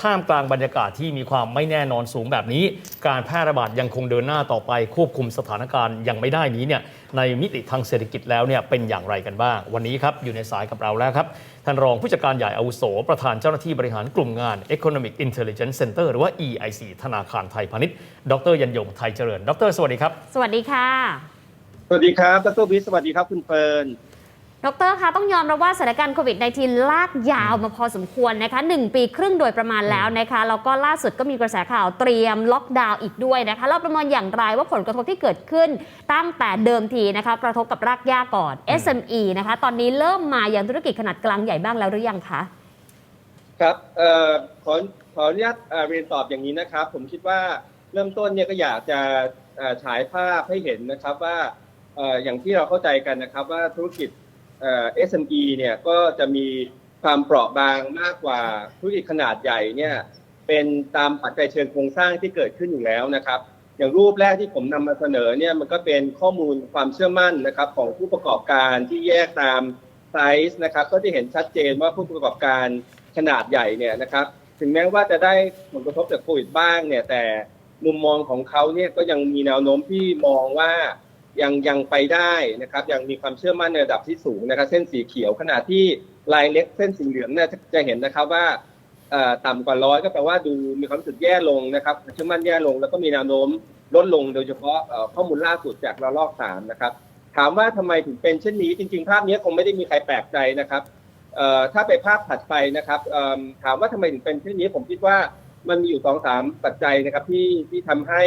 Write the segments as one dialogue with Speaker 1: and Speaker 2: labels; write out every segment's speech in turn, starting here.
Speaker 1: ท่ามกลางบรรยากาศที่มีความไม่แน่นอนสูงแบบนี้ การแพร่ระบาดยังคงเดินหน้าต่อไป ควบคุมสถานการณ์ยังไม่ได้นี้เนี่ยในมิติทางเศรษฐกิจแล้วเนี่ยเป็นอย่างไรกันบ้าง วันนี้ครับอยู่ในสายกับเราแล้วครับ ท่านรองผู้จัดการใหญ่อาวุโส ประธานเจ้าหน้าที่บริหารกลุ่มงาน Economic Intelligence Center หรือว่า EIC ธนาคารไทยพาณิชย์ดรยันยงไทยเจริญ ดร สวัสดีครับ
Speaker 2: สวัสดีค่ะ
Speaker 3: สวัสดีครับดรวิทย์สวัสดีครับคุณเฟิร์น
Speaker 2: ดรคะต้องยอมรับว่าสถานการณ์โควิด -19 ลากยาวมาพอสมควรนะคะหนึ่งปีครึ่งโดยประมาณแล้วนะคะแล้วก็ล่าสุดก็มีกระแสข่าวเตรียมล็อกดาวน์อีกด้วยนะคะเราประเมินอย่างไรว่าผลกระทบที่เกิดขึ้นตั้งแต่เดิมทีนะคะกระทบกับรากหญ้าก่อน SME นะคะตอนนี้เริ่มมาอย่างธุรกิจขนาดกลางใหญ่บ้างแล้วหรือยังคะ
Speaker 3: ครับเอ่อขอขออนุญาตเอ่อเรียนตอบอย่างนี้นะครับ ผมคิดว่าเริ่มต้นเนี่ยก็อยากจะเอ่อฉายภาพให้เห็นนะครับว่าเอ่ออย่างที่เราเข้าใจกันนะครับว่าธุรกิจ เอ่อ SME เนี่ยก็จะมีความเปราะบางมากกว่าธุรกิจขนาดใหญ่เนี่ยเป็นตามปัจจัยเชิงโครงสร้างที่เกิดขึ้นอยู่แล้วนะครับ อย่างรูปแรกที่ผมนำมาเสนอเนี่ยมันก็เป็นข้อมูลความเชื่อมั่นนะครับของผู้ประกอบการที่แยกตามไซส์นะครับก็จะเห็นชัดเจนว่าผู้ประกอบการขนาดใหญ่เนี่ยนะครับ ถึงแม้ว่าจะได้ผลกระทบจากโควิดบ้างเนี่ยแต่มุมมองของเขาเนี่ยก็ยังมีแนวโน้มที่มองว่า ยังยังไปได้นะครับยังมีความเชื่อมั่นในระดับที่สูงนะครับ เส้นสีเขียวขณะที่ลายเล็กเส้นสีเหลืองเนี่ยจะเห็นนะครับว่าต่ำกว่าร้อยก็แปลว่าดูมีความรู้สึกแย่ลงนะครับเชื่อมั่นแย่ลง แล้วก็มีแนวโน้มลดลงโดยเฉพาะข้อมูลล่าสุดจากระลอกสามนะครับ ถามว่าทำไมถึงเป็นเช่นนี้ จริง ๆ ภาพนี้คงไม่ได้มีใครแปลกใจนะครับถ้าไปภาพถัดไปนะครับถามว่าทำไมถึงเป็นเช่นนี้ผมคิดว่ามันมีอยู่สองสามปัจจัยนะครับที่ที่ทำให้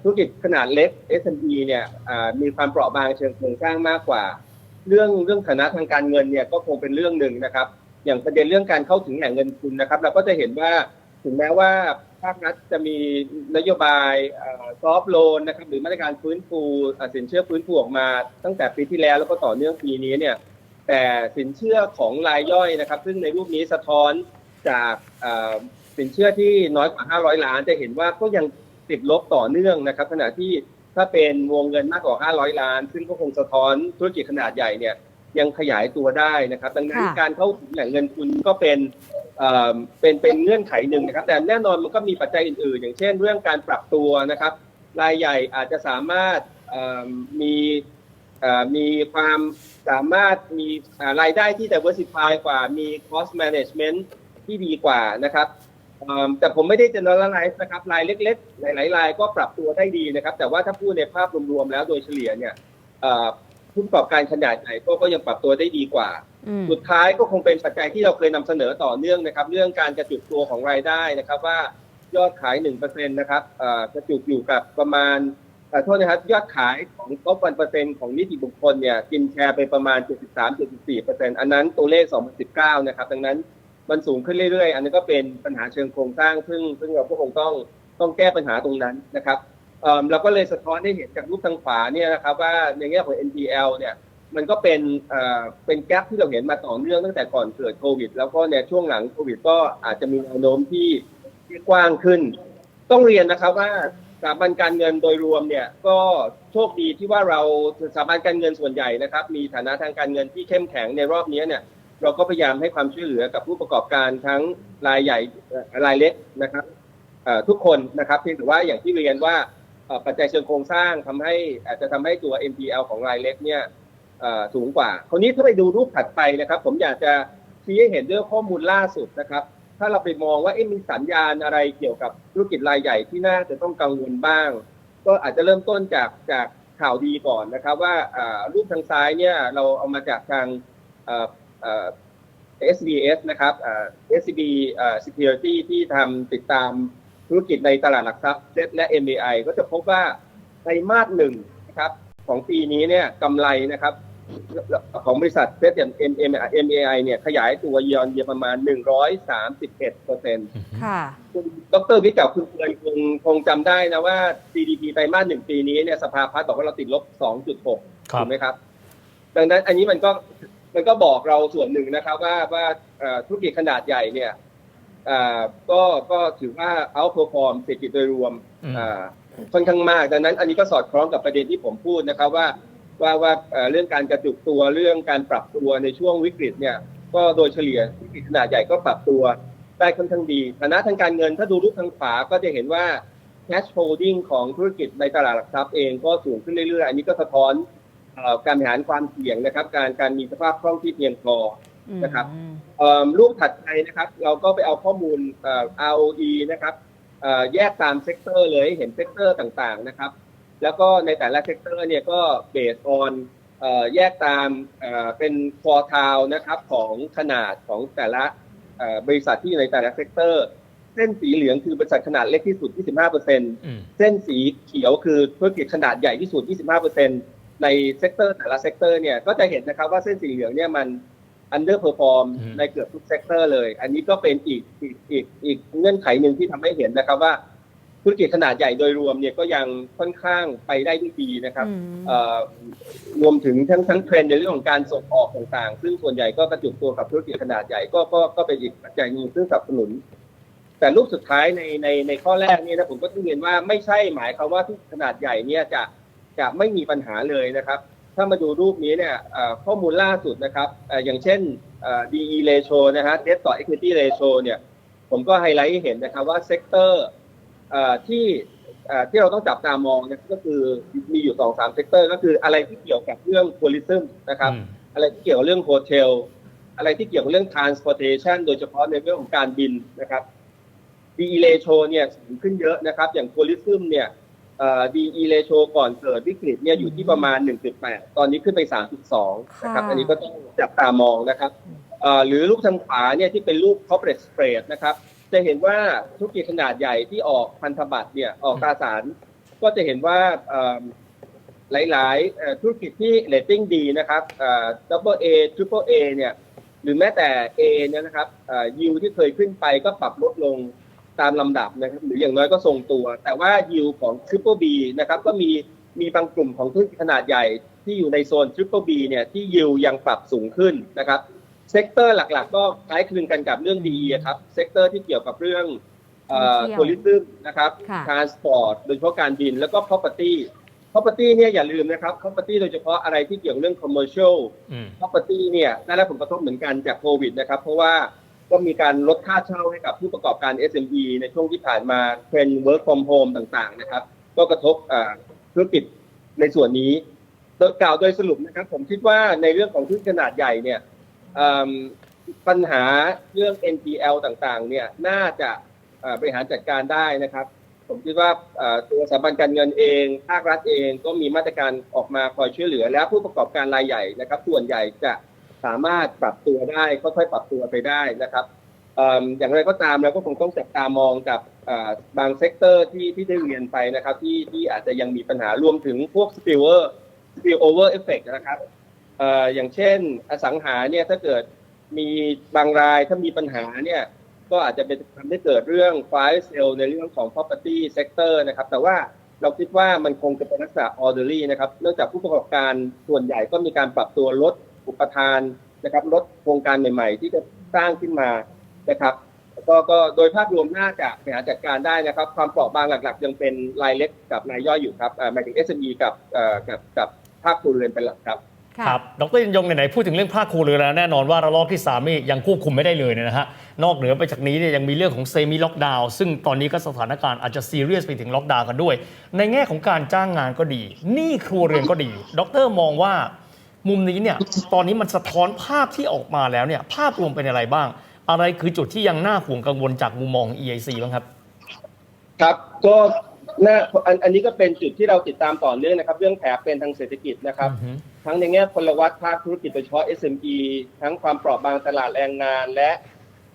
Speaker 3: ธุรกิจขนาดเล็ก SME เนี่ยอ่ามีความเปราะบางเชิงโครงสร้างมากกว่า เรื่องเรื่องฐานะทางการเงินเนี่ยก็คงเป็นเรื่องหนึ่งนะครับ อย่างประเด็นเรื่องการเข้าถึงแหล่งเงินทุนนะครับ เราก็จะเห็นว่าถึงแม้ว่าภาครัฐจะมีนโยบายซอฟโลนนะครับหรือมาตรการฟื้นฟูสินเชื่อฟื้นฟูออกมาตั้งแต่ปีที่แล้วแล้วก็ต่อเนื่องปีนี้เนี่ยแต่สินเชื่อของรายย่อยนะครับ ซึ่งในรูปนี้สะท้อนจากสินเชื่อที่น้อยกว่า 500 ล้าน จะเห็นว่าก็ยัง ติดลบต่อเนื่องนะครับ ขณะที่ถ้าเป็นวงเงินมากกว่า 500 ล้าน ซึ่งก็คงสะท้อนธุรกิจขนาดใหญ่เนี่ยยังขยายตัวได้นะครับ ดังนั้น
Speaker 2: ค่ะ
Speaker 3: การเข้าถึงแหล่งเงินทุนก็เป็นเอ่อเป็นเป็นเงื่อนไขหนึ่งนะครับ แต่แน่นอนมันก็มีปัจจัยอื่นๆ อย่างเช่น เรื่องการปรับตัวนะครับ รายใหญ่อาจจะสามารถเอ่อมีเอ่อมีความสามารถมีอ่ารายได้ที่ diversify กว่ามี cost management ที่ดีกว่านะครับเอิ่ม แต่ผมไม่ได้ generalize นะครับรายเล็กๆ หลายๆรายก็ปรับตัวได้ดีนะครับ แต่ว่าถ้าพูดในภาพรวมๆแล้วโดยเฉลี่ยเนี่ยเอ่อผู้ประกอบการขนาดใหญ่ก็ก็ยังปรับตัวได้ดีกว่า
Speaker 2: อืม
Speaker 3: สุดท้ายก็คงเป็นปัจจัยที่เราเคยนำเสนอต่อเนื่องนะครับ เรื่องการกระจุกตัวของรายได้นะครับ ว่ายอดขาย1%นะครับเอ่อกระจุกอยู่กับประมาณเอ่อโทษนะครับยอดขายของท็อปวันเปอร์เซ็นต์ของนิติบุคคลเนี่ยกินแชร์ไปประมาณ 73-74%อันนั้นตัวเลข 2019 นะครับ ดังนั้น มันสูงขึ้นเรื่อยๆ อันนี้ก็เป็นปัญหาเชิงโครงสร้างซึ่งซึ่งเราก็คงต้องต้องแก้ปัญหาตรงนั้นนะครับเราก็เลยสะท้อนให้เห็นจากรูปทางขวาเนี่ยนะครับว่าในแง่ของ NPL เนี่ยมันก็เป็นเอ่อเป็นแกลบที่เราเห็นมาต่อเนื่องตั้งแต่ก่อนเกิดโควิด แล้วก็ในช่วงหลังโควิด ก็อาจจะมีแนวโน้มที่ที่กว้างขึ้น ต้องเรียนนะครับว่าสถาบันการเงินโดยรวมเนี่ยก็โชคดีที่ว่าเราสถาบันการเงินส่วนใหญ่นะครับ มีฐานะทางการเงินที่เข้มแข็งในรอบนี้เนี่ย เราก็พยายามให้ความช่วยเหลือกับผู้ประกอบการทั้งรายใหญ่รายเล็กนะครับทุกคนนะครับเพียงแต่ว่าอย่างที่เรียนว่าปัจจัยเชิงโครงสร้างทำให้อาจจะทำให้ตัว NPL ของรายเล็กเนี่ยสูงกว่า คราวนี้ถ้าไปดูรูปถัดไปนะครับ ผมอยากจะชี้ให้เห็นเรื่องข้อมูลล่าสุดนะครับ ถ้าเราไปมองว่ามีสัญญาณอะไรเกี่ยวกับธุรกิจรายใหญ่ที่น่าจะต้องกังวลบ้าง ก็อาจจะเริ่มต้นจากจากข่าวดีก่อนนะครับ ว่ารูปทางซ้ายเนี่ยเราเอามาจากทาง เอ่อเอ่อ SBS นะครับอ่า SCB อ่า Security ที่ทำติดตามธุรกิจในตลาดหลักทรัพย์ SET และ MAI ก็จะพบว่าไตรมาสหนึ่งนะครับของปีนี้เนี่ยกำไรนะครับของบริษัทเซตอย่าง MAI เนี่ยขยายตัวเยียร์เยียประมาณ 131เปอร์เซ็นต์
Speaker 2: ค่ะ
Speaker 3: ดรวิทย์กับคุณเพื่อนคงคงจำได้นะว่า GDP ไตรมาสหนึ่งปีนี้เนี่ยสภาพัฒน์บอกว่าเราติดลบ 2.6
Speaker 1: ครับ
Speaker 3: ถูกไหมครับ ดังนั้นอันนี้มันก็ มันก็บอกเราส่วนหนึ่งนะครับว่าว่าเอ่อธุรกิจขนาดใหญ่เนี่ยเอ่อก็ก็ถือว่า outperform เศรษฐกิจโดยรวม
Speaker 1: อืม
Speaker 3: อ่าค่อนข้างมาก ดังนั้นอันนี้ก็สอดคล้องกับประเด็นที่ผมพูดนะครับว่าว่าว่าเอ่อเรื่องการกระจุกตัวเรื่องการปรับตัวในช่วงวิกฤตเนี่ยก็โดยเฉลี่ยธุรกิจขนาดใหญ่ก็ปรับตัวได้ค่อนข้างดีฐานะทางการเงินถ้าดูรูปทางขวาก็จะเห็นว่า cash holding ของธุรกิจในตลาดหลักทรัพย์เองก็สูงขึ้นเรื่อยๆ อันนี้ก็สะท้อนเอ่อ การบริหารความเสี่ยงนะครับ การการมีสภาพคล่องที่เพียงพอนะครับเอ่อรูปถัดไปนะครับ เราก็ไปเอาข้อมูลเอ่อ ROE นะครับเอ่อแยกตามเซกเตอร์เลยให้เห็นเซกเตอร์ต่างๆนะครับ แล้วก็ในแต่ละเซกเตอร์เนี่ยก็เบสออนแยกตามเอ่อเป็นคอทาวนะครับของขนาดของแต่ละเอ่อบริษัทที่อยู่ในแต่ละเซกเตอร์ เส้นสีเหลืองคือบริษัทขนาดเล็กที่สุด 25%
Speaker 1: อืม
Speaker 3: เส้นสีเขียวคือธุรกิจขนาดใหญ่ที่สุด 25% ในเซกเตอร์แต่ละเซกเตอร์เนี่ยก็จะเห็นนะครับว่าเส้นสีเหลืองเนี่ยมัน underperform
Speaker 1: อืม
Speaker 3: ในเกือบทุกเซกเตอร์เลย อันนี้ก็เป็นอีกอีกอีกอีกเงื่อนไขหนึ่งที่ทำให้เห็นนะครับว่าธุรกิจขนาดใหญ่โดยรวมเนี่ยก็ยังค่อนข้างไปได้ด้วยดีนะครับเอ่อรวมถึงทั้งทั้งเทรนด์ในเรื่องของการส่งออกต่างๆ ซึ่งส่วนใหญ่ก็กระจุกตัวกับธุรกิจขนาดใหญ่ก็ก็ก็เป็นอีกปัจจัยหนึ่งซึ่งสนับสนุน แต่รูปสุดท้ายในในในข้อแรกเนี่ยนะผมก็ต้องเรียนว่าไม่ใช่หมายความว่าธุรกิจขนาดใหญ่เนี่ยจะ จะไม่มีปัญหาเลยนะครับ ถ้ามาดูรูปนี้เนี่ยเอ่อข้อมูลล่าสุดนะครับเอ่ออย่างเช่นเอ่อ DE ratio นะฮะ debt ต่อ equity ratio เนี่ยผมก็ไฮไลท์ให้เห็นนะครับว่าเซกเตอร์ที่เอ่อที่เราต้องจับตามองเนี่ยก็คือมีอยู่สองสามเซกเตอร์ก็คืออะไรที่เกี่ยวกับเรื่องทัวริซึมนะครับ
Speaker 1: อืม
Speaker 3: อะไรที่เกี่ยวกับเรื่องโฮเทลอะไรที่เกี่ยวกับเรื่อง transportation โดยเฉพาะในเรื่องของการบินนะครับ DE ratio เนี่ยสูงขึ้นเยอะนะครับ อย่างทัวริซึมเนี่ย เอ่อ DE ratio ก่อนเกิดวิกฤตเนี่ยอยู่ที่ประมาณ 1.8 ตอนนี้ขึ้นไป 3.2 นะครับ
Speaker 2: ค่ะ
Speaker 3: อันนี้ก็ต้องจับตามองนะครับเอ่อหรือรูปทางขวาเนี่ยที่เป็นรูป corporate spread นะครับ จะเห็นว่าธุรกิจขนาดใหญ่ที่ออกพันธบัตรเนี่ยออกตราสารก็จะเห็นว่าเอิ่มหลายๆเอ่อธุรกิจที่เรตติ้งดีนะครับดับเบิลเอทริปเปิลเอเนี่ย หรือแม้แต่ A เนี่ยนะครับยิวที่เคยขึ้นไปก็ปรับลดลง ตามลำดับนะครับหรืออย่างน้อยก็ทรงตัว แต่ว่ายิวของ Triple B นะครับก็มีมีบางกลุ่มของธุรกิจขนาดใหญ่ที่อยู่ในโซน Triple B เนี่ยที่ยิวยังปรับสูงขึ้นนะครับเซกเตอร์หลักๆ ก็คล้ายคลึงกันกับเรื่องดีครับเซกเตอร์ที่เกี่ยวกับเรื่อง
Speaker 2: ท่องเที่ยว
Speaker 3: ทัวริซึมนะครับ
Speaker 2: ค่ะ
Speaker 3: ทรานสปอร์ตโดยเฉพาะการบินแล้วก็ property property เนี่ยอย่าลืมนะครับ property โดยเฉพาะอะไรที่เกี่ยวกับเรื่อง commercial
Speaker 1: อืม
Speaker 3: property เนี่ยได้รับผลกระทบเหมือนกันจากโควิดนะครับ เพราะว่า ก็มีการลดค่าเช่าให้กับผู้ประกอบการ SME ในช่วงที่ผ่านมาเทรนด์ work from home ต่างๆ นะครับ ก็กระทบอ่าธุรกิจในส่วนนี้โดยกล่าวโดยสรุปนะครับ ผมคิดว่าในเรื่องของธุรกิจขนาดใหญ่เนี่ยปัญหาเรื่อง NPL ต่างๆ เนี่ยน่าจะบริหารจัดการได้นะครับ ผมคิดว่าตัวสถาบันการเงินเองภาครัฐเองก็มีมาตรการออกมาคอยช่วยเหลือ และผู้ประกอบการรายใหญ่นะครับ ส่วนใหญ่จะ สามารถปรับตัวได้ค่อยๆปรับตัวไปได้นะครับอย่างไรก็ตามเราก็คงต้องจับตามองกับบางเซกเตอร์ที่ที่ได้เรียนไปนะครับที่ที่อาจจะยังมีปัญหารวมถึงพวก spillover spillover effect นะครับอออย่างเช่นอสังหาเนี่ยถ้าเกิดมีบางรายถ้ามีปัญหาเนี่ยก็อาจจะเป็นทำให้เกิดเรื่อง fire sale ในเรื่องของ property sector นะครับ แต่ว่าเราคิดว่ามันคงจะเป็นลักษณะ orderly นะครับ เนื่องจากผู้ประกอบการส่วนใหญ่ก็มีการปรับตัวลด อุปทานนะครับลดโครงการใหม่ ๆ ที่จะสร้างขึ้นมานะครับก็ก็โดยภาพรวมน่าจะบริหารจัดการได้นะครับ ความเปราะบางหลักๆ ยังเป็นรายเล็กกับรายย่อยอยู่ครับอ่าหมายถึง SME กับเอ่อกับกับภาคครัวเรือนเป็นหลักครับ
Speaker 2: ค่ะ
Speaker 1: ครับดรยันยงไหนๆพูดถึงเรื่องภาคครัวเรือนแล้วแน่นอนว่าระลอกที่3นี่ยังควบคุมไม่ได้เลยนะฮะนอกเหนือไปจากนี้เนี่ยยังมีเรื่องของเซมิล็อกดาวน์ซึ่งตอนนี้ก็สถานการณ์อาจจะซีเรียสไปถึงล็อกดาวน์กันด้วย ในแง่ของการจ้างงานก็ดีหนี้ครัวเรือนก็ดี ดรมองว่า มุมนี้เนี่ยตอนนี้มันสะท้อนภาพที่ออกมาแล้วเนี่ยภาพรวมเป็นอะไรบ้าง อะไรคือจุดที่ยังน่าห่วงกังวลจากมุมมอง EIC บ้างครับ
Speaker 3: ครับก็น่าอันอันนี้ก็เป็นจุดที่เราติดตามต่อเนื่องนะครับ เรื่องแผลเป็นทางเศรษฐกิจนะครับ
Speaker 1: อือฮึ
Speaker 3: ทั้งในแง่พลวัตภาคธุรกิจโดยเฉพาะ SME ทั้งความเปราะบางตลาดแรงงานและ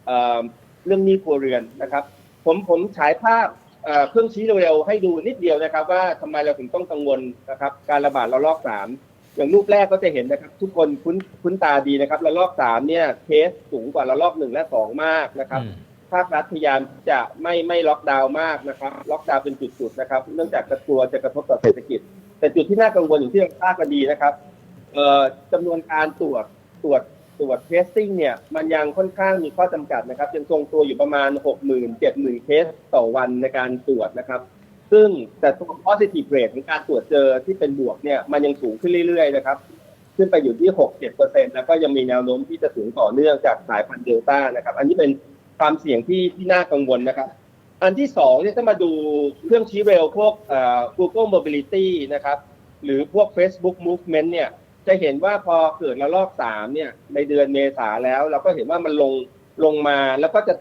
Speaker 3: เอ่อเรื่องหนี้ครัวเรือนนะครับ ผมผมฉายภาพเอ่อเครื่องชี้เร็วๆให้ดูนิดเดียวนะครับ ว่าทำไมเราถึงต้องกังวลนะครับ การระบาดระลอกสาม อย่างรูปแรกก็จะเห็นนะครับ ทุกคนคุ้นคุ้นตาดีนะครับระลอกสามเนี่ยเคสสูงกว่าระลอกหนึ่งและสองมากนะครับ
Speaker 1: อืม
Speaker 3: ภาครัฐพยายามจะไม่ไม่ล็อกดาวน์มากนะครับ ล็อกดาวน์เป็นจุดๆนะครับ เนื่องจากกลัวจะกระทบต่อเศรษฐกิจ แต่จุดที่น่ากังวลอย่างที่เราทราบกันดีนะครับเอ่อจำนวนการตรวจตรวจตรวจเทสติ้งเนี่ยมันยังค่อนข้างมีข้อจำกัดนะครับยังทรงตัวอยู่ประมาณ 60,000 70,000 เคสต่อวันในการตรวจนะครับ ซึ่งแต่ตัว positive rate ของการตรวจเจอที่เป็นบวกเนี่ยมันยังสูงขึ้นเรื่อยๆนะครับ ขึ้นไปอยู่ที่ 6-7%แล้วก็ยังมีแนวโน้มที่จะสูงต่อเนื่องจากสายพันธุ์เดลต้านะครับ อันนี้เป็นความเสี่ยงที่ที่น่ากังวลนะครับ อันที่สองเนี่ยถ้ามาดูเครื่องชี้เร็วพวกเอ่อ Google Mobility นะครับ หรือพวก Facebook Movement เนี่ยจะเห็นว่าพอเกิดระลอกสามเนี่ยในเดือนเมษาแล้ว เราก็เห็นว่ามันลงลงมาแล้วก็จะ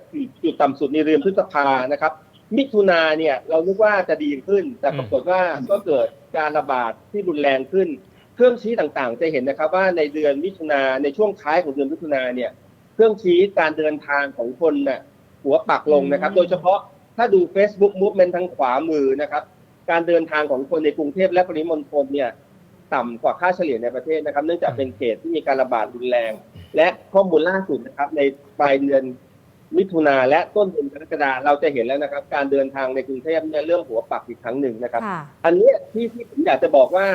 Speaker 3: จุดต่ำสุดในเดือนพฤษภานะครับ มิถุนาเนี่ยเรานึกว่าจะดีขึ้น แต่ปรากฏว่าก็เกิดการระบาดที่รุนแรงขึ้น เครื่องชี้ต่างๆ จะเห็นนะครับว่าในเดือนมิถุนาในช่วงท้ายของเดือนมิถุนาเนี่ย เครื่องชี้การเดินทางของคนน่ะหัวปักลงนะครับ
Speaker 2: อืม
Speaker 3: โดยเฉพาะถ้าดู Facebook Movement ทางขวามือนะครับ การเดินทางของคนในกรุงเทพและปริมณฑลเนี่ยต่ำกว่าค่าเฉลี่ยในประเทศนะครับ เนื่องจากเป็นเขตที่มีการระบาดรุนแรง และข้อมูลล่าสุดนะครับ ในปลายเดือน มิถุนาและต้นเดือนกรกฎาเราจะเห็นแล้วนะครับ การเดินทางในกรุงเทพเนี่ยเริ่มหัวปักอีกครั้งหนึ่งนะครับ
Speaker 2: ค่ะ
Speaker 3: อันเนี้ยที่ที่ผมอยากจะบอกว่า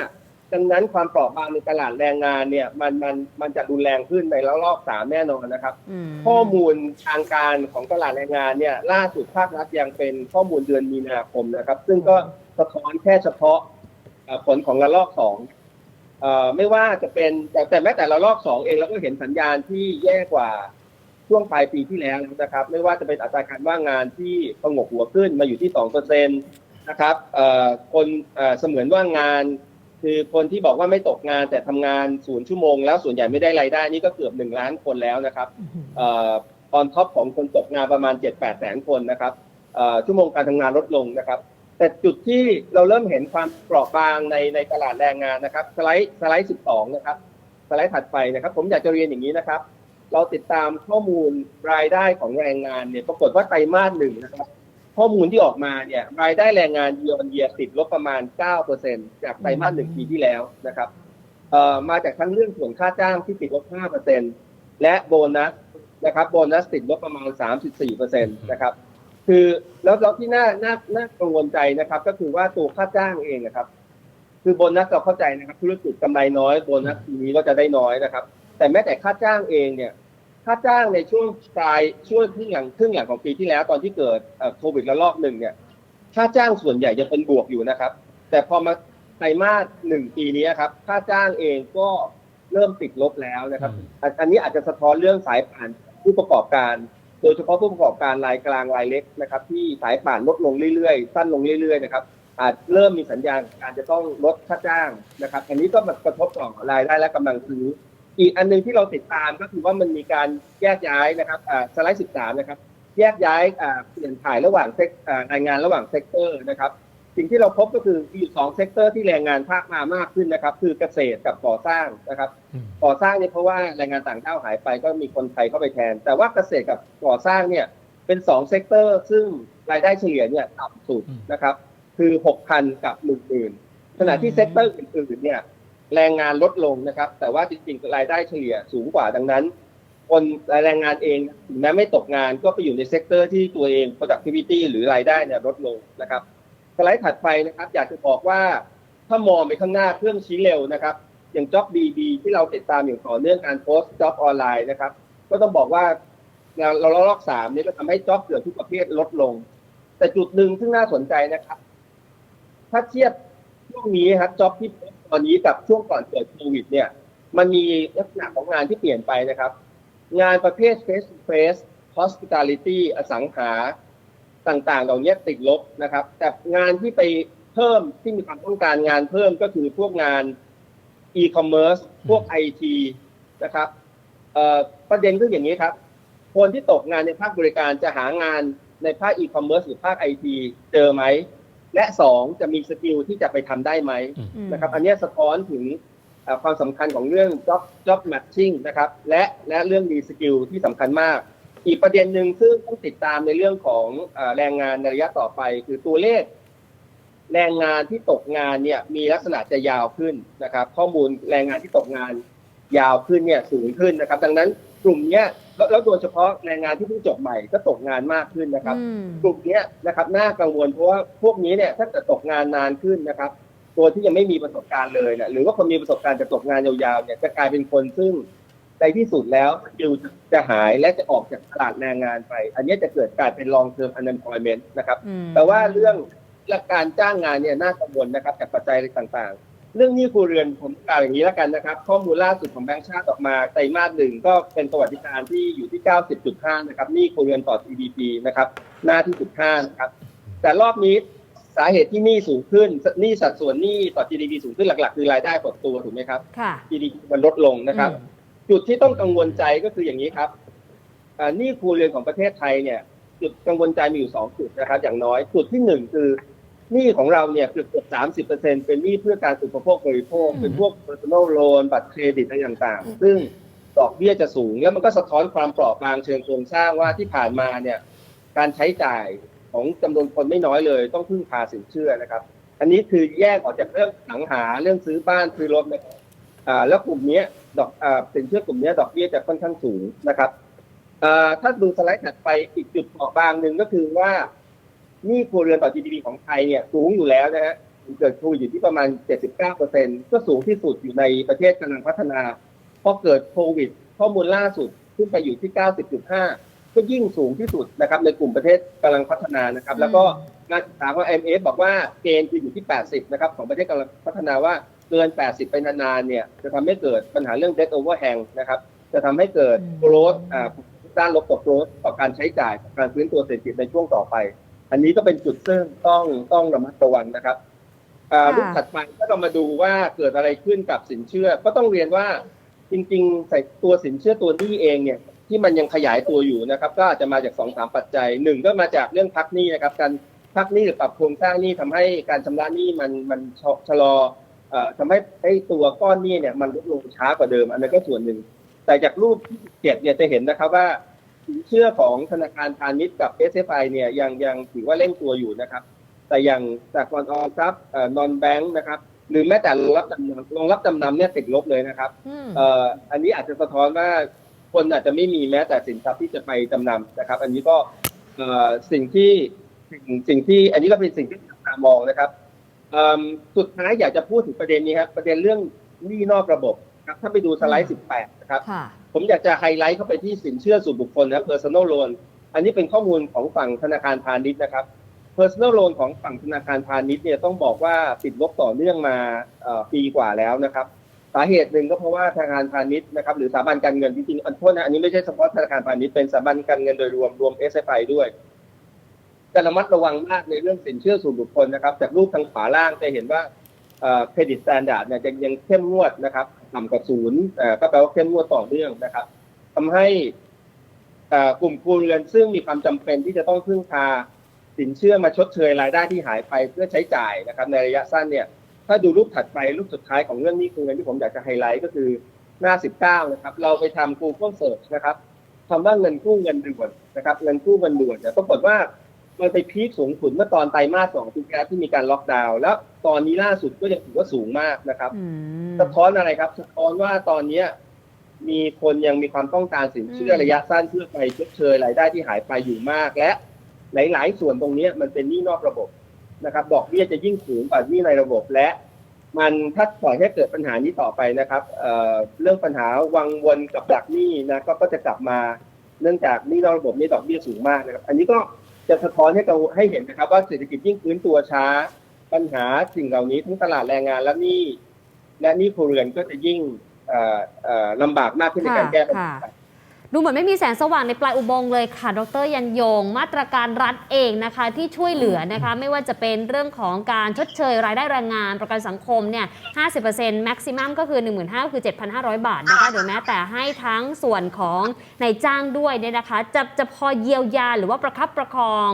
Speaker 3: ดังนั้นความเปราะบางในตลาดแรงงานเนี่ยมันมันมันจะรุนแรงขึ้นในระลอกสามแน่นอนนะครับ
Speaker 2: อืม
Speaker 3: ข้อมูลทางการของตลาดแรงงานเนี่ยล่าสุดภาครัฐยังเป็นข้อมูลเดือนมีนาคมนะครับ ซึ่งก็สะท้อนแค่เฉพาะเอ่อผลของระลอกสองเอ่อไม่ว่าจะเป็นแต่แต่แม้แต่ระลอกสองเองเราก็เห็นสัญญาณที่แย่กว่า ช่วงปลายปีที่แล้วนะครับ ไม่ว่าจะเป็นอัตราการว่างงานที่สงบหัวขึ้นมาอยู่ที่สองเปอร์เซ็นตนะครับคนเสมือนว่างงาน คือคนที่บอกว่าไม่ตกงานแต่ทำงานศูนย์ชั่วโมงแล้วส่วนใหญ่ไม่ได้รายได้นี่ก็เกือบหนึ่งล้านคนแล้วนะครับออนท็อปของคนตกงานประมาณ7-8แสนคนนะครับชั่วโมงการทำงานลดลงนะครับ แต่จุดที่เราเริ่มเห็นความเปราะบางในในตลาดแรงงานนะครับ สไลด์สไลด์ 12 นะครับ สไลด์ถัดไปนะครับ ผมอยากจะเรียนอย่างนี้นะครับ เราติดตามข้อมูลรายได้ของแรงงานเนี่ยปรากฏว่าไตรมาสหนึ่งนะครับ ข้อมูลที่ออกมาเนี่ยรายได้แรงงานเยียร์เยียติดลบประมาณ 9%จากไตรมาสหนึ่งปีที่แล้วนะครับเอ่อมาจากทั้งเรื่องส่วนค่าจ้างที่ติดลบ 5%และโบนัสนะครับโบนัสติดลบประมาณ 34%นะครับคือแล้วแล้วที่น่าน่าน่ากังวลใจนะครับ ก็คือว่าตัวค่าจ้างเองนะครับ คือโบนัสเราเข้าใจนะครับ ธุรกิจกำไรน้อยโบนัสทีนี้ก็จะได้น้อยนะครับ แต่แม้แต่ค่าจ้างเองเนี่ยค่าจ้างในช่วงปลายช่วงครึ่งหลังครึ่งหลังของปีที่แล้วตอนที่เกิดโควิดระลอกหนึ่งเนี่ยค่าจ้างส่วนใหญ่ยังเป็นบวกอยู่นะครับ แต่พอมาไตรมาสหนึ่งปีนี้ครับ ค่าจ้างเองก็เริ่มติดลบแล้วนะครับ อันนี้อาจจะสะท้อนเรื่องสายป่านผู้ประกอบการ โดยเฉพาะผู้ประกอบการรายกลางรายเล็กนะครับ ที่สายป่านลดลงเรื่อยๆ สั้นลงเรื่อยๆนะครับ อาจเริ่มมีสัญญาณการจะต้องลดค่าจ้างนะครับ อันนี้ก็มากระทบต่อรายได้และกำลังซื้อ อีกอันหนึงที่เราติดตามก็คือว่ามันมีการแยกย้ายนะครับอ่าสไลด์ 13 นะครับ แยกย้ายอ่าเปลี่ยนถ่ายระหว่างเซกอ่ารายงานระหว่างเซกเตอร์นะครับ สิ่งที่เราพบก็คือมีอยู่สองเซกเตอร์ที่แรงงานภาคมามากขึ้นนะครับ คือเกษตรกับก่อสร้างนะครับ
Speaker 1: อืม
Speaker 3: ก่อสร้างเนี่ยเพราะว่าแรงงานต่างด้าวหายไปก็มีคนไทยเข้าไปแทน แต่ว่าเกษตรกับก่อสร้างเนี่ยเป็นสองเซกเตอร์ ซึ่งรายได้เฉลี่ยเนี่ยต่ำสุดนะครับ คือ 6,000 กับ 10,000ขณะที่เซกเตอร์อื่นๆเนี่ย แรงงานลดลงนะครับ แต่ว่าจริงๆรายได้เฉลี่ยสูงกว่าดังนั้น คนแรงงานเองถึงแม้ไม่ตกงานก็ไปอยู่ในเซกเตอร์ที่ตัวเอง productivity หรือรายได้เนี่ยลดลงนะครับสไลด์ถัดไปนะครับ อยากจะบอกว่าถ้ามองไปข้างหน้าเครื่องชี้เร็วนะครับ อย่าง Job BB ที่เราติดตามอย่างต่อเนื่องการโพสต์ Job ออนไลน์นะครับ ก็ต้องบอกว่าเราเราลอกสามนี้ก็ทำให้ Job เกือบทุกประเภทลดลง แต่จุดหนึ่งซึ่งน่าสนใจนะครับ ถ้าเทียบช่วงนี้ครับ Job ที่โพส ตอนนี้กับช่วงก่อนเกิดโควิดเนี่ย มันมีลักษณะของงานที่เปลี่ยนไปนะครับ งานประเภท face to face hospitality อสังหาต่างๆ เหล่านี้ติดลบนะครับ แต่งานที่ไปเพิ่มที่มีความต้องการงานเพิ่มก็คือพวกงาน e-commerce พวก IT นะครับประเด็นก็อย่างนี้ครับ คนที่ตกงานในภาคบริการจะหางานในภาค e-commerce หรือภาค IT เจอไหม และสองจะมีสกิลที่จะไปทำได้ไหม
Speaker 2: อืม
Speaker 3: นะครับ อันเนี้ยสะท้อนถึงเอ่อความสำคัญของเรื่อง job job matching นะครับ และและเรื่องดีสกิลที่สำคัญมาก อีกประเด็นหนึ่งซึ่งต้องติดตามในเรื่องของเออแรงงานในระยะต่อไป คือตัวเลข แรงงานที่ตกงานเนี่ยมีลักษณะจะยาวขึ้นนะครับ ข้อมูลแรงงานที่ตกงานยาวขึ้นเนี่ยสูงขึ้นนะครับ ดังนั้น กลุ่มเนี้ยแล้วแล้วโดยเฉพาะแรงงานที่เพิ่งจบใหม่ก็ตกงานมากขึ้นนะครับ
Speaker 2: อืม
Speaker 3: กลุ่มเนี้ยนะครับน่ากังวลเพราะว่าพวกนี้เนี่ยถ้าเกิดตกงานนานขึ้นนะครับ ตัวที่ยังไม่มีประสบการณ์เลยเนี่ยหรือว่าคนมีประสบการณ์จะตกงานยาวๆเนี่ยจะกลายเป็นคนซึ่งในที่สุดแล้วสกิลจะหายและจะออกจากตลาดแรงงานไป อันเนี้ยจะเกิดกลายเป็น long term unemployment นะครับ
Speaker 2: อืม
Speaker 3: แต่ว่าเรื่องการจ้างงานเนี่ยน่ากังวลนะครับจากปัจจัยต่างๆ เรื่องหนี้ครัวเรือนผมกล่าวอย่างนี้แล้วกันนะครับ ข้อมูลล่าสุดของแบงก์ชาติออกมาไตรมาสหนึ่งก็เป็นประวัติการณ์ที่อยู่ที่ 90.5 นะครับหนี้ครัวเรือนต่อ GDP นะครับหน้าที่ 15 นะครับ แต่รอบนี้สาเหตุที่หนี้สูงขึ้นหนี้สัดส่วนหนี้ต่อ GDP สูงขึ้นหลัก ๆ คือรายได้หดตัวถูกไหมครับ
Speaker 2: ค่ะ
Speaker 3: GDP มันลดลงนะครับ
Speaker 2: อืม
Speaker 3: จุดที่ต้องกังวลใจก็คืออย่างนี้ครับอ่าหนี้ครัวเรือนของประเทศไทยเนี่ย จุดกังวลใจมีอยู่สองจุดนะครับ อย่างน้อยจุดที่หนึ่งคือ หนี้ของเราเนี่ยเกือบเกือบสามสิบเปอร์เซ็นเป็นหนี้เพื่อการอุปโภคบริโภค เป็นพวก personal loan บัตรเครดิตอะไรต่างๆ ซึ่งดอกเบี้ยจะสูง แล้วมันก็สะท้อนความเปราะบางเชิงโครงสร้างว่าที่ผ่านมาเนี่ยการใช้จ่ายของจำนวนคนไม่น้อยเลย ต้องพึ่งพาสินเชื่อนะครับ อันนี้คือแยกออกจากเรื่องหลังหาเรื่องซื้อบ้านซื้อรถนะครับอ่าแล้วกลุ่มเนี้ยดอกอ่าสินเชื่อกลุ่มเนี้ยดอกเบี้ยจะค่อนข้างสูงนะครับอ่าถ้าดูสไลด์ถัดไปอีกจุดเปราะบางหนึ่งก็คือว่า หนี้ครัวเรือนต่อ GDP ของไทยเนี่ยสูงอยู่แล้วนะฮะเกิดโควิดอยู่ที่ประมาณ 79%ก็สูงที่สุดอยู่ในประเทศกำลังพัฒนา พอเกิดโควิด ข้อมูลล่าสุดขึ้นไปอยู่ที่ 90.5 ก็ยิ่งสูงที่สุดนะครับในกลุ่มประเทศกำลังพัฒนานะครับ แล้วก็งานศึกษาของ IMF บอกว่าเกณฑ์คืออยู่ที่ 80 นะครับของประเทศกำลังพัฒนาว่าเกิน 80 ไปนานๆเนี่ยจะทำให้เกิดปัญหาเรื่อง debt overhang นะครับจะทำให้เกิด
Speaker 2: อืม
Speaker 3: growth อ่าด้านลบต่อ growth ต่อการใช้จ่ายต่อการฟื้นตัวเศรษฐกิจในช่วงต่อไป อันนี้ก็เป็นจุดซึ่งต้องต้องระมัดระวังนะครับอ่า
Speaker 2: ค่ะ
Speaker 3: รูปถัดไปถ้าเรามาดูว่าเกิดอะไรขึ้นกับสินเชื่อ ก็ต้องเรียนว่าจริงๆใส่ตัวสินเชื่อตัวนี้เองเนี่ยที่มันยังขยายตัวอยู่นะครับ ก็อาจจะมาจากสองสามปัจจัยหนึ่งก็มาจากเรื่องพักหนี้นะครับ การพักหนี้หรือปรับโครงสร้างหนี้ทำให้การชำระหนี้มันมันชะชะลอเอ่อทำให้ไอ้ตัวก้อนหนี้เนี่ยมันลดลงช้ากว่าเดิม อันนั้นก็ส่วนหนึ่ง แต่จากรูปที่เจ็ดเนี่ยจะเห็นนะครับว่าสิน เชื่อของธนาคารพาณิชย์กับ SFI เนี่ยยังยังถือว่าเร่งตัวอยู่นะครับ แต่อย่างจากกรออมทรัพย์นอนแบงค์นะครับหรือแม้แต่โรงรับจำนำโรงรับจำนำเนี่ยติดลบเลยนะครับ
Speaker 2: อืม
Speaker 3: เอ่ออันนี้อาจจะสะท้อนว่าคนอาจจะไม่มีแม้แต่สินทรัพย์ที่จะไปจำนำนะครับ อันนี้ก็เอ่อสิ่งที่สิ่งสิ่งที่อันนี้ก็เป็นสิ่งที่จับตามองนะครับเอิ่มสุดท้ายอยากจะพูดถึงประเด็นนี้ครับประเด็นเรื่องหนี้นอกระบบครับถ้าไปดูสไลด์ 18 นะครับ
Speaker 2: ค่ะ
Speaker 3: ผมอยากจะไฮไลท์เข้าไปที่สินเชื่อส่วนบุคคลนะ personal loan อันนี้เป็นข้อมูลของฝั่งธนาคารพาณิชย์นะครับ personal loan ของฝั่งธนาคารพาณิชย์เนี่ยต้องบอกว่าติดลบต่อเนื่องมาปีกว่าแล้วนะครับ สาเหตุหนึ่งก็เพราะว่าธนาคารพาณิชย์นะครับหรือสถาบันการเงินจริงๆอันโทษนะอันนี้ไม่ใช่เฉพาะธนาคารพาณิชย์เป็นสถาบันการเงินโดยรวมรวม SFI ด้วยจะระมัดระวังมากในเรื่องสินเชื่อส่วนบุคคลนะครับ จากรูปทางขวาล่างจะเห็นว่าเครดิตสแตนดาร์ดเนี่ยยังเข้มงวดนะครับต่ำกว่าศูนย์ก็แปลว่าเข้มงวดต่อเนื่องนะครับทำให้กลุ่มครัวเรือนซึ่งมีความจำเป็นที่จะต้องพึ่งพาสินเชื่อมาชดเชยรายได้ที่หายไปเพื่อใช้จ่ายนะครับ ในระยะสั้นเนี่ยถ้าดูรูปถัดไปรูปสุดท้ายของเรื่องนี้ครัวเรือนที่ผมอยากจะไฮไลท์ก็คือหน้า 19 นะครับ เราไปทำ Google Search นะครับคำว่าเงินกู้เงินด่วนนะครับ เงินกู้เงินด่วนเนี่ยปรากฏว่ามันไปพีคสูงสุดเมื่อตอนไตรมาสสองปีที่แล้วที่มีการล็อกดาวน์แล้ว ตอนนี้ล่าสุดก็ยังถือว่าสูงมากนะครับ
Speaker 2: อืม
Speaker 3: สะท้อนอะไรครับ สะท้อนว่าตอนเนี้ยมีคนยังมีความต้องการสินเชื่อ
Speaker 2: อืม
Speaker 3: ระยะสั้นเพื่อไปชดเชยรายได้ที่หายไปอยู่มาก และหลาย ๆ ส่วนตรงเนี้ยมันเป็นหนี้นอกระบบนะครับ ดอกเบี้ยจะยิ่งสูงกว่าหนี้ในระบบและ มันถ้าปล่อยให้เกิดปัญหานี้ต่อไปนะครับเอ่อเรื่องปัญหาวังวนกับดักหนี้นะก็ก็จะกลับมาเนื่องจากหนี้นอกระบบนี่ดอกเบี้ยสูงมากนะครับ อันนี้ก็จะสะท้อนให้เราให้เห็นนะครับ ว่าเศรษฐกิจยิ่งฟื้นตัวช้า ปัญหาสิ่งเหล่านี้ทั้งตลาดแรงงานและหนี้และหนี้ครัวเรือนก็จะยิ่งเอ่อเอ่อลำบากมากขึ้นในการแก้ปัญหา
Speaker 2: ค่ะ ดูเหมือนไม่มีแสงสว่างในปลายอุโมงค์เลยค่ะ ดรยันยง มาตรการรัฐเองนะคะที่ช่วยเหลือนะคะ ไม่ว่าจะเป็นเรื่องของการชดเชยรายได้แรงงานประกันสังคมเนี่ย 50% maximum ก็คือ 15,000ก็คือ 7,500 บาทนะคะหรือแม้แต่ให้ทั้งส่วนของนายจ้างด้วยเนี่ยนะคะ จะจะพอเยียวยาหรือว่าประคับประคอง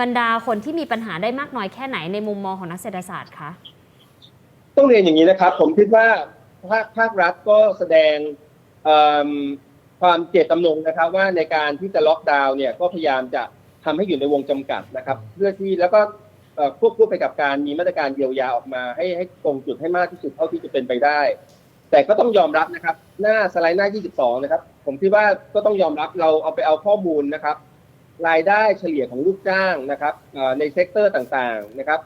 Speaker 2: บรรดาคนที่มีปัญหาได้มากน้อยแค่ไหนในมุมมองของนักเศรษฐศาสตร์คะ
Speaker 3: ต้องเรียนอย่างนี้นะครับ ผมคิดว่าภาคภาครัฐก็แสดงเอิ่ม ความเจตจำนงนะครับว่าในการที่จะล็อกดาวน์เนี่ยก็พยายามจะทำให้อยู่ในวงจำกัดนะครับ เพื่อที่แล้วก็ควบคู่ไปกับการมีมาตรการเยียวยาออกมาให้ให้ตรงจุดให้มากที่สุดเท่าที่จะเป็นไปได้ แต่ก็ต้องยอมรับนะครับ หน้าสไลด์หน้า 22 นะครับ ผมคิดว่าก็ต้องยอมรับเราเอาไปเอาข้อมูลนะครับ รายได้เฉลี่ยของลูกจ้างนะครับในเซกเตอร์ต่างๆนะครับ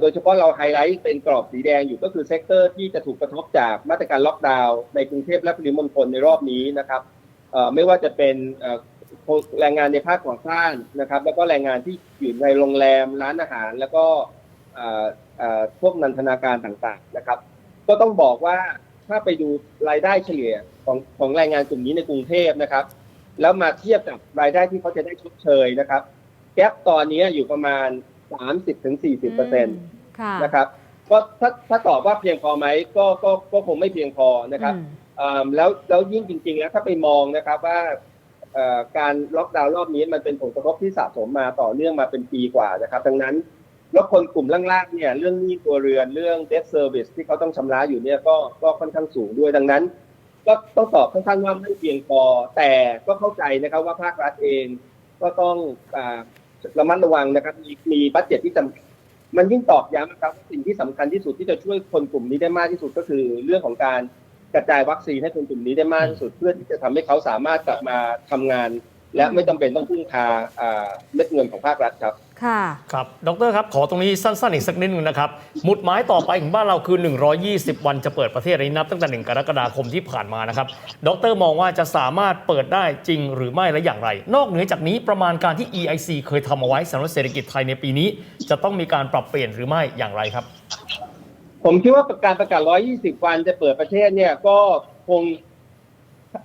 Speaker 3: โดยเฉพาะเราไฮไลท์เป็นกรอบสีแดงอยู่ก็คือเซกเตอร์ที่จะถูกกระทบจากมาตรการล็อกดาวน์ในกรุงเทพและปริมณฑลในรอบนี้นะครับไม่ว่าจะเป็นแรงงานในภาคก่อสร้างนะครับ แล้วก็แรงงานที่อยู่ในโรงแรมร้านอาหาร แล้วก็พวกนันทนาการต่างๆนะครับ ก็ต้องบอกว่าถ้าไปดูรายได้เฉลี่ยของของแรงงานกลุ่มนี้ในกรุงเทพนะครับ แล้วมาเทียบกับรายได้ที่เขาจะได้ชดเชยนะครับ แกปตอนนี้อยู่ประมาณ 30-40เปอร์เซ็นต์
Speaker 2: ค่ะ
Speaker 3: นะครับก็ถ้าถ้าตอบว่าเพียงพอไหมก็ก็ก็คงไม่เพียงพอนะครับ
Speaker 2: อืม
Speaker 3: อ่าแล้วแล้วยิ่งจริง ๆ แล้วถ้าไปมองนะครับว่าเอ่อการล็อกดาวน์รอบนี้มันเป็นผลกระทบที่สะสมมาต่อเนื่องมาเป็นปีกว่านะครับ ดังนั้นแล้วคนกลุ่มล่างๆเนี่ยเรื่องหนี้ตัวเรือนเรื่อง debt service ที่เขาต้องชำระอยู่เนี่ยก็ก็ค่อนข้างสูงด้วยดังนั้น ก็ต้องตอบค่อนข้างว่าไม่เพียงพอ แต่ก็เข้าใจนะครับว่าภาครัฐเองก็ต้องอ่า ระมัดระวังนะครับ มีมีบัตเจ็ตที่จำมันยิ่งตอกย้ำนะครับสิ่งที่สำคัญที่สุดที่จะช่วยคนกลุ่มนี้ได้มากที่สุดก็คือเรื่องของการกระจายวัคซีนให้คนกลุ่มนี้ได้มากที่สุด เพื่อที่จะทำให้เขาสามารถกลับมาทำงาน และไม่จำเป็นต้องพึ่งพาเม็ดเงินของภาครัฐครับ
Speaker 2: ค่ะ
Speaker 1: ครับดรครับขอตรงนี้สั้นๆอีกสักนิดหนึงนะครับหมุดหมายต่อไปของบ้านเราคือ 120 วันจะเปิดประเทศนี้นับตั้งแต่ 1 กรกฎาคมที่ผ่านมานะครับดรมองว่าจะสามารถเปิดได้จริงหรือไม่และอย่างไร นอกเหนือจากนี้ประมาณการที่ EIC เคยทำเอาไว้สำหรับเศรษฐกิจไทยในปีนี้ จะต้องมีการปรับเปลี่ยนหรือไม่อย่างไรครับ
Speaker 3: ผมคิดว่าการประกาศ 120 วันจะเปิดประเทศเนี่ยก็คง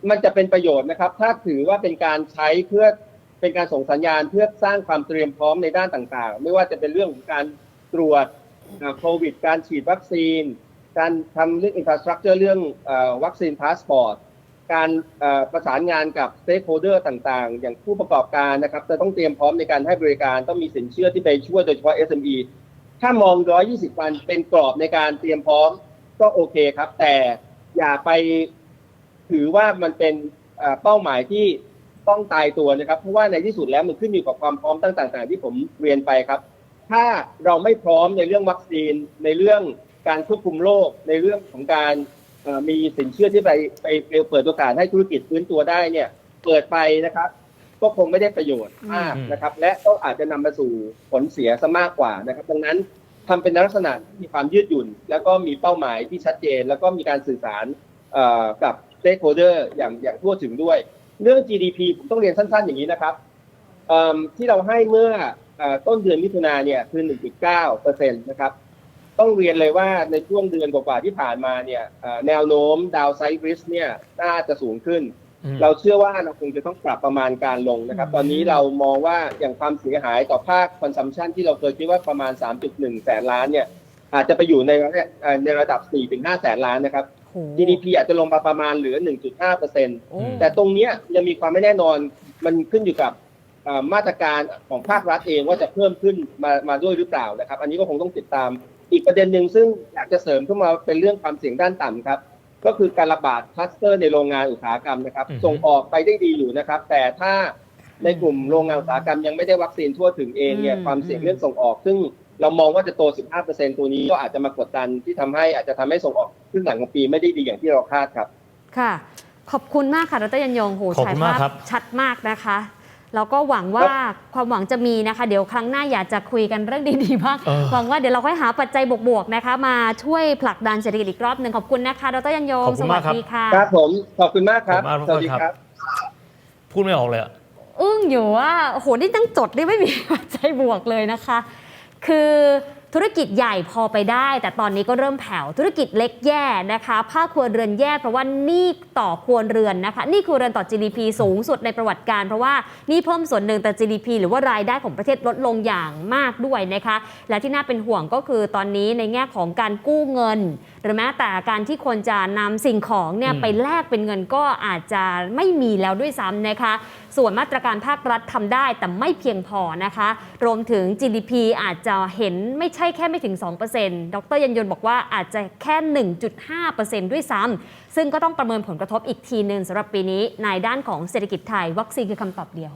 Speaker 3: มันจะเป็นประโยชน์นะครับ ถ้าถือว่าเป็นการใช้เพื่อ เป็นการส่งสัญญาณเพื่อสร้างความเตรียมพร้อมในด้านต่างๆ ไม่ว่าจะเป็นเรื่องของการตรวจโควิด การฉีดวัคซีน การทำเรื่องอินฟราสตรักเจอร์เรื่องอวัคซีนพาสปอร์ต การประสานงานกับสเต็กโฮเดอร์ต่างๆ อย่างผู้ประกอบการนะครับจะต้องเตรียมพร้อมในการให้บริการต้องมีสินเชื่อที่ไปช่วยโดยเฉพาะ SME ถ้ามอง 120 วันเป็นกรอบในการเตรียมพร้อมก็โอเคครับ แต่อย่าไปถือว่ามันเป็นเป้าหมายที่ ต้องตายตัวนะครับ เพราะว่าในที่สุดแล้วมันขึ้นอยู่กับความพร้อมต่างๆที่ผมเรียนไปครับ ถ้าเราไม่พร้อมในเรื่องวัคซีน ในเรื่องการควบคุมโรคในเรื่องของการเอ่อมีสินเชื่อที่ไปไปไปเปิดโอกาสให้ธุรกิจฟื้นตัวได้เนี่ย เปิดไปนะครับ ก็คงไม่ได้ประโยชน์มาก
Speaker 1: อืม
Speaker 3: นะครับ และก็อาจจะนำมาสู่ผลเสียซะมากกว่านะครับ ดังนั้นทำเป็นลักษณะที่มีความยืดหยุ่น แล้วก็มีเป้าหมายที่ชัดเจน แล้วก็มีการสื่อสารเอ่อกับ stakeholder อย่างอย่างทั่วถึงด้วย เรื่อง GDP ผมต้องเรียนสั้น ๆ อย่างนี้นะครับเอิ่มที่เราให้เมื่อเอ่อต้นเดือนมิถุนาเนี่ยคือ 1.9เปอร์เซ็นต์นะครับ ต้องเรียนเลยว่าในช่วงเดือนกว่าๆที่ผ่านมาเนี่ยเอ่อแนวโน้มดาวไซด์ริสเนี่ยน่าจะสูงขึ้น
Speaker 1: อืม
Speaker 3: เราเชื่อว่าเราคงจะต้องปรับประมาณการลงนะครับ ตอนนี้เรามองว่าอย่างความเสียหายต่อภาคคอนซัมชันที่เราเคยคิดว่าประมาณ 3.1 แสนล้านเนี่ยอาจจะไปอยู่ในระดับเอ่อในระดับ 4-5 แสนล้านนะครับ
Speaker 2: โห
Speaker 3: GDP อาจจะลงมาประมาณเหลือ 1.5เปอร์เซ็นต์
Speaker 2: โอ้
Speaker 3: แต่ตรงเนี้ยยังมีความไม่แน่นอนมันขึ้นอยู่กับเอ่อมาตรการของภาครัฐเองว่าจะเพิ่มขึ้นมามาด้วยหรือเปล่านะครับ อันนี้ก็คงต้องติดตาม อีกประเด็นหนึ่งซึ่งอยากจะเสริมเข้ามาเป็นเรื่องความเสี่ยงด้านต่ำครับ ก็คือการระบาดคลัสเตอร์ในโรงงานอุตสาหกรรมนะครับ
Speaker 1: อือฮึ
Speaker 3: ส่งออกไปได้ดีอยู่นะครับ แต่ถ้าในกลุ่มโรงงานอุตสาหกรรมยังไม่ได้วัคซีนทั่วถึงเองเนี่ย
Speaker 2: อืม
Speaker 3: ความเสี่ยงเรื่องส่งออกซึ่ง เรามองว่าจะโต 15%ตัวนี้ก็อาจจะมากดดันที่ทำให้อาจจะทำให้ส่งออกครึ่งหลังของปีไม่ได้ดีอย่างที่เราคาดครับ
Speaker 2: ค่ะ ขอบคุณมากค่ะดรยันยงโห
Speaker 1: ขอบ
Speaker 2: ฉาย
Speaker 1: คุณ
Speaker 2: ภาพ
Speaker 1: มากครับ
Speaker 2: ชัดมากนะคะแล้วก็หวังว่าความหวังจะมีนะคะ เดี๋ยวครั้งหน้าอยากจะคุยกันเรื่องดีๆบ้าง
Speaker 1: เออ
Speaker 2: หวังว่าเดี๋ยวเราค่อยหาปัจจัยบวกๆนะคะ มาช่วยผลักดันเศรษฐกิจอีกรอบหนึ่งขอบคุณนะคะดรยันยง
Speaker 1: ขอบคุ
Speaker 2: ส
Speaker 1: ณ
Speaker 2: วั
Speaker 1: มา
Speaker 2: ส
Speaker 1: กครับ
Speaker 2: ดีค่ะ
Speaker 3: ครับผมขอบคุณมากครับ
Speaker 1: ขอบคุณมาก
Speaker 3: สวัสดี
Speaker 1: ครับ
Speaker 3: ครับ
Speaker 1: พูดไม่ออกเลยอะ
Speaker 2: อึ้งอยู่ว่าโอ้โหนี่ตั้งจดนี่ไม่มีปัจจัยบวกเลยนะคะ คือธุรกิจใหญ่พอไปได้ แต่ตอนนี้ก็เริ่มแผ่วธุรกิจเล็กแย่นะคะภาคครัวเรือนแย่เพราะว่านี้ต่อครัวเรือนนะคะนี่ครัวเรือนต่อ GDP สูงสุดในประวัติการ เพราะว่านี่เพิ่มส่วนหนึ่งแต่ GDP หรือว่ารายได้ของประเทศลดลงอย่างมากด้วยนะคะและที่น่าเป็นห่วงก็คือตอนนี้ในแง่ของการกู้เงิน หรือแม้แต่การที่คนจะนำสิ่งของเนี่ยไปแลกเป็นเงินก็อาจจะไม่มีแล้วด้วยซ้ำนะคะ ส่วนมาตรการภาครัฐทำได้แต่ไม่เพียงพอนะคะ รวมถึง GDP อาจจะเห็นไม่ใช่แค่ไม่ถึง 2%ดรยันยนบอกว่าอาจจะแค่ 1.5%ด้วยซ้ำซึ่งก็ต้องประเมินผลกระทบอีกทีหนึ่งสำหรับปีนี้ในด้านของเศรษฐกิจไทย วัคซีนคือคำตอบเดียว